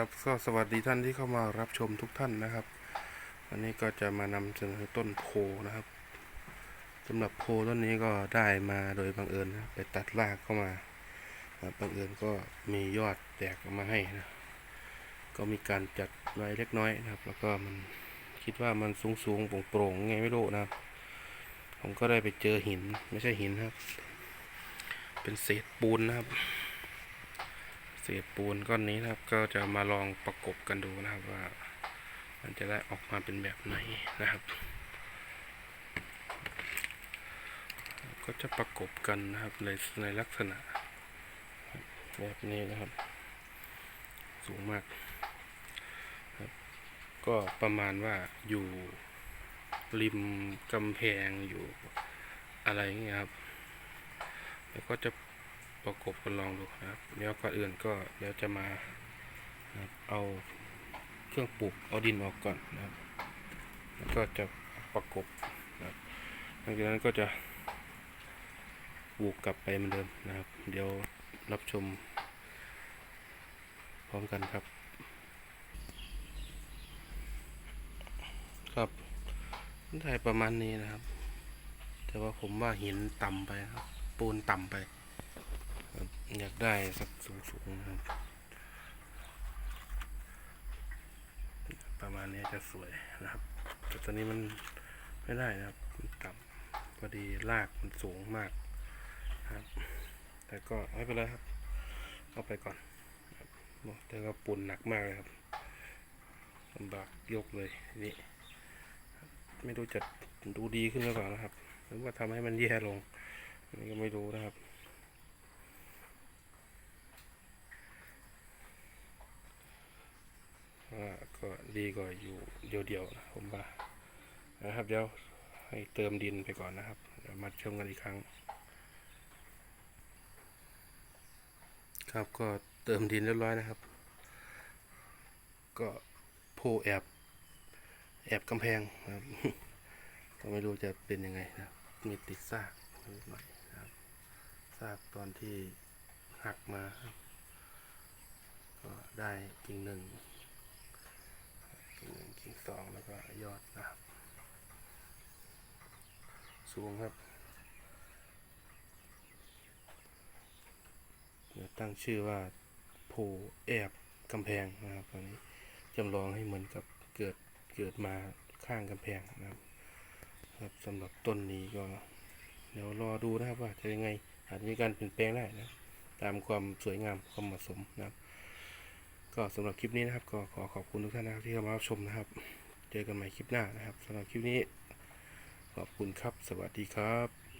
ครับก็สวัสดีท่านที่เข้ามารับชมทุกท่านนะครับวันนี้ก็จะมานำเสนอต้นโพนะครับสำหรับโพต้นนี้ก็ได้มาโดยบังเอิญนะไปตัดรากเข้ามาบังเอิญก็มียอดแตกออกมาให้นะก็มีการจัดไว้เล็กน้อยนะครับ แล้วก็มันคิดว่ามันสูงสูงๆโปร่งไงไม่รู้นะครับ ผมก็ได้ไปเจอหินไม่ใช่หินครับ เป็นเศษปูนนะครับ เศษปูนก้อนนี้นะครับ ก็จะมาลองประกบกันดูนะครับว่า มันจะได้ออกมาเป็นแบบไหนนะครับ ก็จะประกบกันนะครับในในลักษณะ แบบนี้นะครับ สูงมากครับก็ประมาณว่าอยู่ริมกำแพงอยู่อะไรอย่างเงี้ยครับ แล้วก็จะ ประกบกันลองดูนะครับเดี๋ยวก่อนอื่นก็เดี๋ยวจะมาะเอาเครื่องปลูกเอาดินออกก่อนนะครับแล้วก็จะประกบนะครับหลังจากนั้นก็จะปลูกกลับไปเหมือนเดิมนะครับ เดี๋ยวรับชม พร้อมกันครับ ครับได้ประมาณนี้นะครับ แต่ว่าผมว่าหินต่ำไปนะครับ ปูนต่ำไป อยากได้สักสูงๆนะครับ ประมาณนี้จะสวยนะครับ แต่ตอนนี้มันไม่ได้นะครับ มันต่ำพอดีรากมันสูงมากนะครับ แต่ก็ไม่เป็นไรครับ เอาไปก่อนแต่ก็ปูนหนักมากเลยครับลำบากยกเลยทีนี่ไม่รู้จะดูดีขึ้นหรือเปล่านะครับ หรือว่าทำให้มันแย่ลงนนี้ก็ไม่รู้นะครับ ว่า ก็ดีกว่าอยู่เดียวๆนะผมว่านะครับเดี๋ยวให้เติมดินไปก่อนนะครับเดี๋ยวมาชมกันอีกครั้ง ครับก็เติมดินเรียบร้อยนะครับ ก็โพแอบแอบกำแพงนะครับก็ไม่รู้จะเป็นยังไงนะมีติดซากนิดหน่อยนะครับซากตอนที่หักมา ก็ได้กิ่งหนึ่งกิ่งหนึ่งกิ่ง สองแล้วก็ยอดนะครับ สูงครับเดี๋ยวตั้งชื่อว่าโพแอบกำแพงนะครับตอนนี้จำลองให้เหมือนกับเกิดเกิดมาข้างกำแพงนะครับครับสำหรับต้นนี้ก็ เดี๋ยวรอดูนะครับว่าจะยังไงอาจจะมีการเปลี่ยนแปลงได้นะ ตามความสวยงามความเหมาะสมนะครับ ก็สำหรับคลิปนี้นะครับก็ขอขอบคุณทุกท่านนะครับที่เข้ามารับชมนะครับ เจอกันใหม่คลิปหน้านะครับสำหรับคลิปนี้ ขอบคุณครับ สวัสดีครับ